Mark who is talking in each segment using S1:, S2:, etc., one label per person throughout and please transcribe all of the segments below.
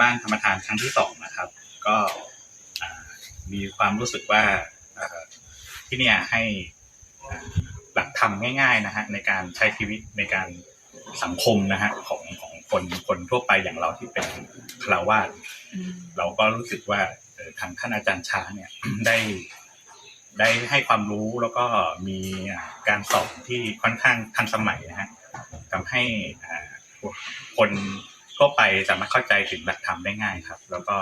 S1: บ้านธรรมทานครั้งที่สองนะครับ ก็มีความรู้สึกว่าที่เนี่ยให้หลักธรรมง่าย ๆนะฮะในการใช้ชีวิตในการสังคมนะฮะของของคนคนทั่วไปอย่างเราที่เป็นคราวาสเราก็รู้สึกว่าทางท่านอาจารย์ช้าเนี่ยได้ได้ให้ความรู้แล้วก็มีการสอนที่ค่อนข้างทันสมัยนะฮะทำให้คน ทั่วไปสามารถเข้าใจถึงหลักธรรมได้ง่ายครับ แล้วก็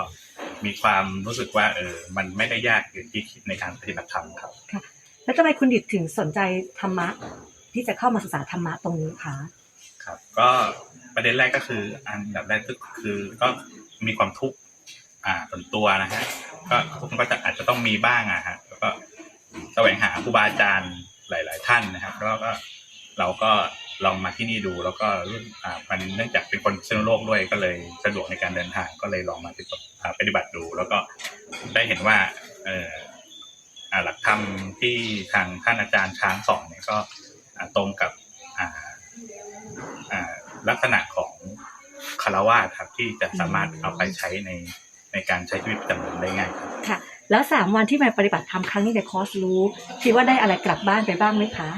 S1: มีความรู้สึกว่าเออมันไม่ได้ยากอย่างที่คิดในการปฏิบัติธรรมครับ
S2: แล้วทำไมคุณดิดถึงสนใจธรรมะที่จะเข้ามาศึกษาธรรมะตรงนี้คะ
S1: ครับ ก็ประเด็นแรกก็คือ อันดับแรกก็คือก็มีความทุกข์อ่าส่วนตัวนะฮะก็ทุกคนก็จะอาจจะต้องมีบ้างอะฮะแล้วก็แสวงหาครูบาอาจารย์หลาย ๆ ท่านนะครับแล้วก็เราก็ ลองมาที่นี่ดู แล้วก็รู้อ่ามันเนื่องจากเป็นคนเชื้อโรคด้วยก็เลยสะดวกในการเดินทางก็เลยลองมาปฏิบัติอ่าปฏิบัติดู แล้วก็ได้เห็นว่าเอออ่าหลักธรรมที่ทางท่านอาจารย์ช้างสอนเนี่ยก็ตรงกับอ่าอ่าลักษณะของคารวาสครับที่จะสามารถเอาไปใช้ในในการใช้ชีวิตประจำวันได้ง่ายค่ะ
S2: แล้วสามวันที่มาปฏิบัติธรรมครั้งนี้ในคอร์สรู้คิดว่าได้อะไรกลับบ้านไปบ้างไหมคะ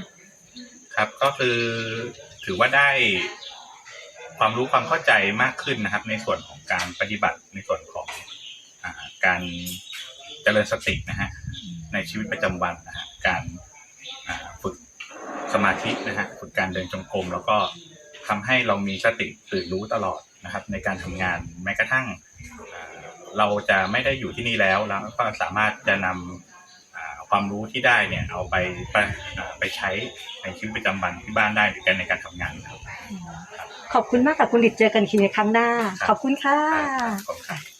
S1: ครับ ก็คือถือว่าได้ความรู้ความเข้าใจมากขึ้นนะครับ ในส่วนของการปฏิบัติในส่วนของอการเจริญสตินะฮะในชีวิตประจำวันนะฮะการฝึกสมาธินะฮะฝึกการเดินจงกรมแล้วก็ทำให้เรามีสติตื่นรู้ตลอดนะครับ ในการทำงานแม้กระทั่งเราจะไม่ได้อยู่ที่นี่แล้วแล้วก็สามารถจะนำอ่า ความรู้ที่ได้เนี่ยเอาไปไปอ่าไปใช้ในชีวิตประจำวันที่บ้านได้หรือกันในการทำงานครับ
S2: ขอบคุณมากค่ะคุณดิดเจอกันทีในครั้งหน้า
S1: ครับ
S2: ขอบคุณค่ะ
S1: ขอบคุณครับ